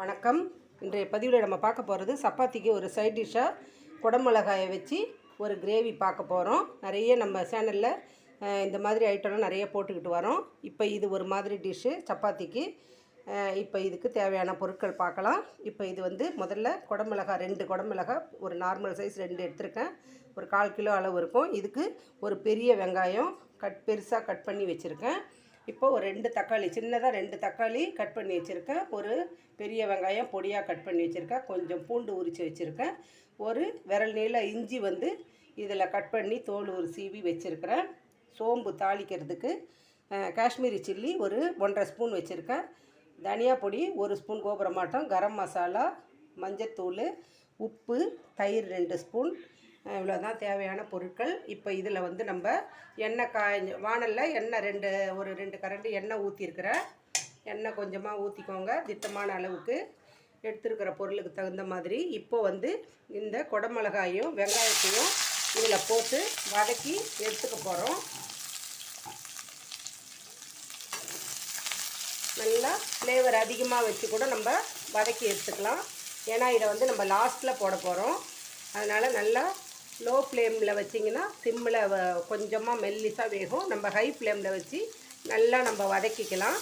வணக்கம். இன்றைய பதிவில் நம்ம பார்க்க போகிறது சப்பாத்திக்கு ஒரு சைட் டிஷ்ஷாக குடமிளகாயை வச்சு ஒரு கிரேவி பார்க்க போகிறோம் நிறைய நம்ம சேனலில் இந்த மாதிரி ஐட்டம்லாம் நிறைய போட்டுக்கிட்டு வரோம். இப்போ இது ஒரு மாதிரி டிஷ்ஷு சப்பாத்திக்கு. இப்போ இதுக்கு தேவையான பொருட்கள் பார்க்கலாம். இப்போ இது வந்து முதல்ல குடமிளகா ரெண்டு குடமிளகா ஒரு நார்மல் சைஸ் ரெண்டு எடுத்திருக்கேன். ஒரு கால் கிலோ அளவு இருக்கும். இதுக்கு ஒரு பெரிய வெங்காயம் கட் பெருசாக கட் பண்ணி வச்சுருக்கேன். இப்போ ஒரு ரெண்டு தக்காளி சின்னதாக ரெண்டு தக்காளி கட் பண்ணி வச்சுருக்கேன். ஒரு பெரிய வெங்காயம் பொடியாக கட் பண்ணி வச்சுருக்கேன். கொஞ்சம் பூண்டு உரித்து வச்சுருக்கேன். ஒரு விரல் நீள இஞ்சி வந்து இதில் கட் பண்ணி தோல் ஒரு சீவி வச்சுருக்கிறேன். சோம்பு தாளிக்கிறதுக்கு காஷ்மீரி சில்லி ஒரு ஒன்றரை ஸ்பூன் வச்சுருக்கேன். தனியா பொடி ஒரு ஸ்பூன் கோபுரமாட்டம் கரம் மசாலா மஞ்சத்தூள் உப்பு தயிர் ரெண்டு ஸ்பூன் இவ்வளோதான் தேவையான பொருட்கள். இப்போ இதில் வந்து நம்ம எண்ணெய் காய் வானலில் எண்ணெய் ரெண்டு ஒரு ரெண்டு கரண்டு எண்ணெய் ஊற்றிருக்கிறேன் எண்ணெய் கொஞ்சமாக ஊற்றிக்கோங்க திட்டமான அளவுக்கு எடுத்துருக்கிற பொருளுக்கு தகுந்த மாதிரி. இப்போ வந்து இந்த குடமிளகாயும் வெங்காயத்தையும் இதில் போட்டு வதக்கி எடுத்துக்க போகிறோம் நல்லா ஃப்ளேவர் அதிகமாக வச்சு கூட நம்ம வதக்கி எடுத்துக்கலாம். ஏன்னா இதை வந்து நம்ம லாஸ்ட்டில் போட போகிறோம் அதனால் நல்லா லோ ஃப்ளேமில் வச்சிங்கன்னா சிம்மில் கொஞ்சமாக மெல்லிசாக வேகும். நம்ம ஹை ஃப்ளேமில் வச்சு நல்லா நம்ம வதக்கிக்கலாம்.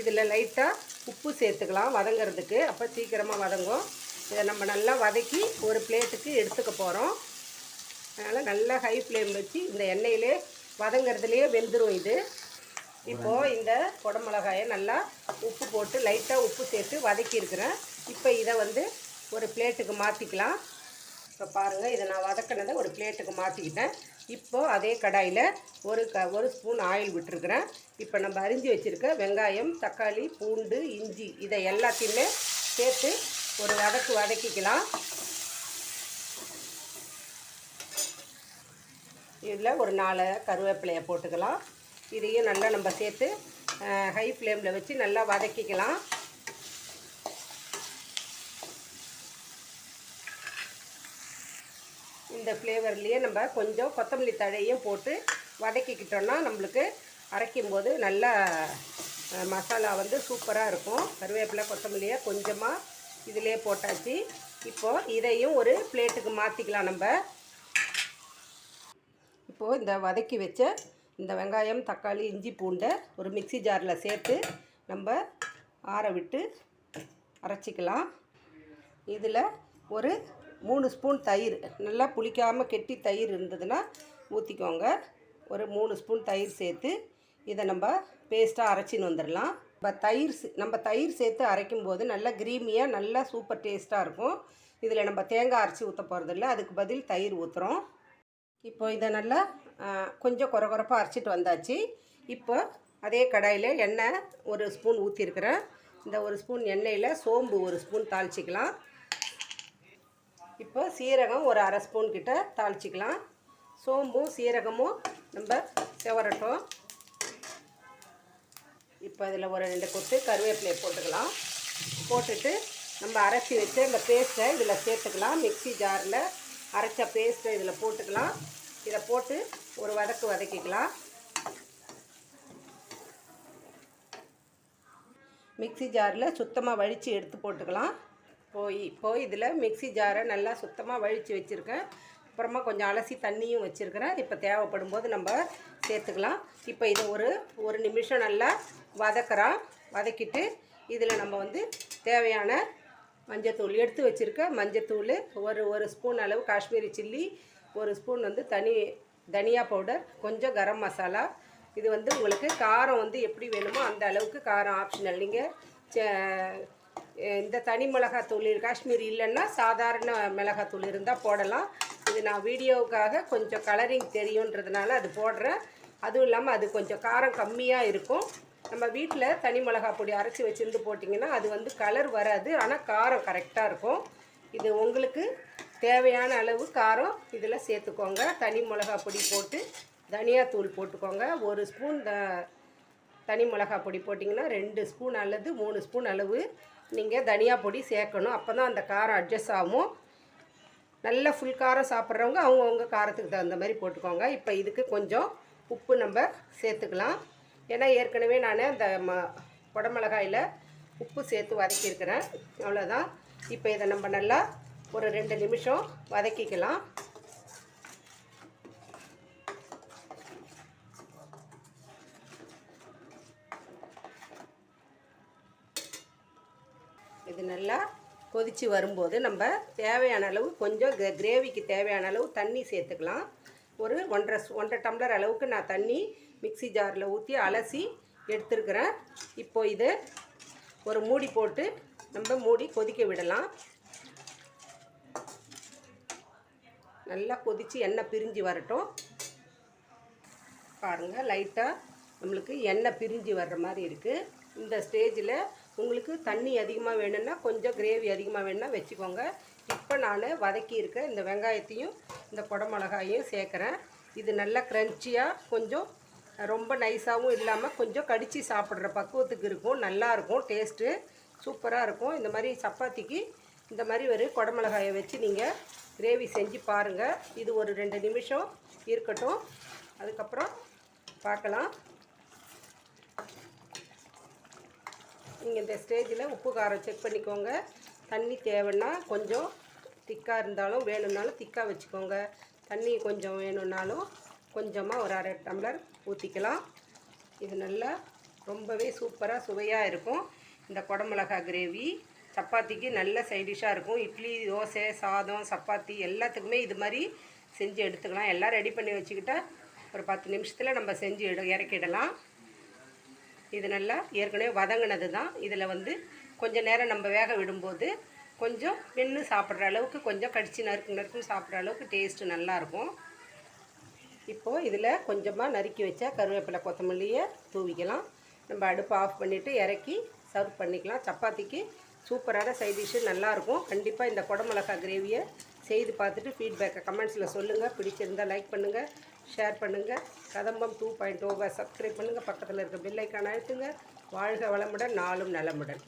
இதில் லைட்டாக உப்பு சேர்த்துக்கலாம் வதங்கிறதுக்கு. அப்போ சீக்கிரமாக வதங்கும். இதை நம்ம நல்லா வதக்கி ஒரு பிளேட்டுக்கு எடுத்துக்க போகிறோம். அதனால் நல்லா ஹை ஃப்ளேம் வச்சு இந்த எண்ணெயிலே வதங்கிறதுலையே வெந்துடும் இது. இப்போது இந்த குடமிளகாயை நல்லா உப்பு போட்டு லைட்டாக உப்பு சேர்த்து வதக்கியிருக்கிறேன். இப்போ இதை வந்து ஒரு பிளேட்டுக்கு மாற்றிக்கலாம் இப்போ பாருங்கள் இதை நான் வதக்கினதை ஒரு பிளேட்டுக்கு மாற்றிக்கிட்டேன் இப்போது அதே கடாயில் ஒரு க ஒரு ஸ்பூன் ஆயில் விட்டுருக்குறேன். இப்போ நம்ம அரிஞ்சு வச்சுருக்க வெங்காயம் தக்காளி பூண்டு இஞ்சி இதை எல்லாத்தையுமே சேர்த்து ஒரு வதக்கு வதக்கிக்கலாம். இதில் ஒரு நாலு கருவேப்பிலையை போட்டுக்கலாம். இதையும் நல்லா நம்ம சேர்த்து ஹை ஃப்ளேமில் வச்சு நல்லா வதக்கிக்கலாம். இந்த ஃப்ளேவர்லேயே நம்ம கொஞ்சம் கொத்தமல்லி தழையும் போட்டு வதக்கிக்கிட்டோன்னா நம்மளுக்கு அரைக்கும் போது நல்லா மசாலா வந்து சூப்பராக இருக்கும். கருவேப்பிலை கொத்தமல்லியை கொஞ்சமாக இதிலே போட்டாச்சு. இப்போது இதையும் ஒரு பிளேட்டுக்கு மாற்றிக்கலாம் நம்ம. இப்போது இந்த வதக்கி வச்ச இந்த வெங்காயம் தக்காளி இஞ்சி பூண்டை ஒரு மிக்ஸி ஜாரில் சேர்த்து நம்ம ஆற விட்டு அரைச்சிக்கலாம். இதில் ஒரு மூணு ஸ்பூன் தயிர் நல்லா புளிக்காமல் கெட்டி தயிர் இருந்ததுன்னா ஊற்றிக்கோங்க ஒரு மூணு ஸ்பூன் தயிர் சேர்த்து இதை நம்ம பேஸ்ட்டாக அரைச்சின்னு வந்துடலாம். இப்போ தயிர் சே- நம்ம தயிர் சேர்த்து அரைக்கும் போது நல்லா க்ரீமியாக நல்லா சூப்பர் டேஸ்ட்டாக இருக்கும். இதில் நம்ம தேங்காய் அரைச்சி ஊற்ற போகிறதில்ல அதுக்கு பதில் தயிர் ஊற்றுறோம் இப்போ இதை நல்லா கொஞ்சம் குறை குறைப்பாக அரைச்சிட்டு வந்தாச்சு. இப்போ அதே கடாயில் எண்ணெய் ஒரு ஸ்பூன் ஊற்றிருக்கிறேன் இந்த ஒரு ஸ்பூன் எண்ணெயில் சோம்பு ஒரு ஸ்பூன் தாளிச்சிக்கலாம். இப்போ சீரகம் ஒரு அரை ஸ்பூன் கிட்ட தாளிச்சிக்கலாம். சோம்பும் சீரகமும் நம்ம செவரட்டும். இப்போ இதில் ஒரு ரெண்டு கொத்து கருவேப்பிலையை போட்டுக்கலாம். போட்டுட்டு நம்ம அரைச்சி வச்ச இந்த பேஸ்ட்டை இதில் சேர்த்துக்கலாம். மிக்ஸி ஜாரில் அரைச்ச பேஸ்ட்டை இதில் போட்டுக்கலாம். இதை போட்டு ஒரு வதக்கு வதக்கிக்கலாம். மிக்ஸி ஜாரில் சுத்தமாக வழித்து எடுத்து போட்டுக்கலாம். போய் இப்போது இதில் மிக்ஸி ஜாரை நல்லா சுத்தமாக வழித்து வச்சுருக்கேன். அப்புறமா கொஞ்சம் அலசி தண்ணியும் வச்சுருக்கிறேன். இப்போ தேவைப்படும் போது நம்ம சேர்த்துக்கலாம். இப்போ இதை ஒரு ஒரு நிமிஷம் நல்லா வதக்குறோம். வதக்கிட்டு இதில் நம்ம வந்து தேவையான மஞ்சத்தூள் எடுத்து வச்சுருக்க மஞ்சத்தூள் ஒரு ஒரு ஸ்பூன் அளவு காஷ்மீரி சில்லி ஒரு ஸ்பூன் வந்து தனி தனியா பவுடர் கொஞ்சம் கரம் மசாலா. இது வந்து உங்களுக்கு காரம் வந்து எப்படி வேணுமோ அந்த அளவுக்கு காரம் ஆப்ஷனல். நீங்கள் இந்த தனி மிளகாத்தூள் காஷ்மீர் இல்லைன்னா சாதாரண மிளகாத்தூள் இருந்தால் போடலாம். இது நான் வீடியோவுக்காக கொஞ்சம் கலரிங் தெரியுன்றதுனால அது போடுறேன். அதுவும் இல்லாமல் அது கொஞ்சம் காரம் கம்மியாக இருக்கும். நம்ம வீட்டில் தனி மிளகா பொடி அரைச்சி வச்சுருந்து போட்டிங்கன்னா அது வந்து கலர் வராது. ஆனால் காரம் கரெக்டாக இருக்கும். இது உங்களுக்கு தேவையான அளவு காரம் இதில் சேர்த்துக்கோங்க. தனி மிளகா பொடி போட்டு தனியாத்தூள் போட்டுக்கோங்க. ஒரு ஸ்பூன் த தனி மிளகா பொடி போட்டிங்கன்னா ரெண்டு ஸ்பூன் அல்லது மூணு ஸ்பூன் அளவு நீங்கள் தனியா பொடி சேர்க்கணும். அப்போ தான் அந்த காரம் அட்ஜஸ்ட் ஆகும். நல்ல ஃபுல் காரம் சாப்பிட்றவங்க அவங்கவுங்க காரத்துக்கு தகுந்த மாதிரி போட்டுக்கோங்க. இப்போ இதுக்கு கொஞ்சம் உப்பு நம்ம சேர்த்துக்கலாம். ஏன்னா ஏற்கனவே நான் அந்த ம குடமிளகாயில் உப்பு சேர்த்து வதக்கியிருக்கிறேன். அவ்வளோதான் இப்போ இதை நம்ம நல்லா ஒரு ரெண்டு நிமிஷம் வதக்கிக்கலாம். இது நல்லா கொதித்து வரும்போது நம்ம தேவையான அளவு கொஞ்சம் கிரே- கிரேவிக்கு தேவையான அளவு தண்ணி சேர்த்துக்கலாம். ஒரு ஒன்றரை ஒன்றரை டம்ளர் அளவுக்கு நான் தண்ணி மிக்ஸி ஜாரில் ஊற்றி அலசி எடுத்துருக்கிறேன். இப்போ இது ஒரு மூடி போட்டு நம்ம மூடி கொதிக்க விடலாம். நல்லா கொதித்து எண்ணெய் பிரிஞ்சு வரட்டும். பாருங்கள் லைட்டாக நம்மளுக்கு எண்ணெய் பிரிஞ்சு வர்ற மாதிரி இருக்குது இந்த ஸ்டேஜில் உங்களுக்கு தண்ணி அதிகமாக வேணும்னா கொஞ்சம் கிரேவி அதிகமாக வேணும்னா வச்சுக்கோங்க. இப்போ நான் வதக்கி இருக்க இந்த வெங்காயத்தையும் இந்த குடமிளகாயும் சேர்க்குறேன். இது நல்லா க்ரன்ச்சியாக கொஞ்சம் ரொம்ப நைஸாகவும் இல்லாமல் கொஞ்சம் கடித்து சாப்பிட்ற பக்குவத்துக்கு இருக்கும். நல்லாயிருக்கும் டேஸ்ட்டு சூப்பராக இருக்கும். இந்த மாதிரி சப்பாத்திக்கு இந்த மாதிரி ஒரு குடமிளகாயை வச்சு நீங்கள் கிரேவி செஞ்சு பாருங்கள் இது ஒரு ரெண்டு நிமிஷம் இருக்கட்டும். அதுக்கப்புறம் பார்க்கலாம். நீங்கள் இந்த ஸ்டேஜில் உப்பு காரம் செக் பண்ணிக்கோங்க. தண்ணி தேவைன்னா கொஞ்சம் திக்காக இருந்தாலும் வேணும்னாலும் திக்காக வச்சுக்கோங்க. தண்ணி கொஞ்சம் வேணும்னாலும் கொஞ்சமாக ஒரு அரை டம்ளர் ஊற்றிக்கலாம் இது நல்லா ரொம்பவே சூப்பராக சுவையாக இருக்கும். இந்த குடமிளகா கிரேவி சப்பாத்திக்கு நல்ல சைடிஷாக இருக்கும். இட்லி தோசை சாதம் சப்பாத்தி எல்லாத்துக்குமே இது மாதிரி செஞ்சு எடுத்துக்கலாம். எல்லாம் ரெடி பண்ணி வச்சுக்கிட்டால் ஒரு பத்து நிமிஷத்தில் நம்ம செஞ்சு எடு இறக்கிடலாம். இது நல்லா ஏற்கனவே வதங்கினது தான் இதில் வந்து கொஞ்சம் நேரம் நம்ம வேக விடும்போது கொஞ்சம் மென்று சாப்பிட்ற அளவுக்கு கொஞ்சம் கடிச்சு நறுக்கு நறுக்குன்னு சாப்பிட்ற அளவுக்கு டேஸ்ட்டு நல்லாயிருக்கும். இப்போது இதில் கொஞ்சமாக நறுக்கி வச்சா கருவேப்பிலை கொத்தமல்லியை தூவிக்கலாம். நம்ம அடுப்பு ஆஃப் பண்ணிவிட்டு இறக்கி சர்வ் பண்ணிக்கலாம். சப்பாத்திக்கு சூப்பரான சைட் டிஷ்ஷு நல்லாயிருக்கும். கண்டிப்பாக இந்த குடமிளகா கிரேவியை செய்து பார்த்துட்டு ஃபீட்பேக்கை கமெண்ட்ஸில் சொல்லுங்கள் பிடிச்சிருந்தால் லைக் பண்ணுங்கள் ஷேர் பண்ணுங்கள் கதம்பம் டூ பாயிண்ட் ஓவை oh சப்ஸ்கிரைப் பண்ணுங்கள் பக்கத்தில் இருக்க பில்லைக்கான அழுத்துங்க. வாழ்க வளமுடன் நாளும் நலமுடன்.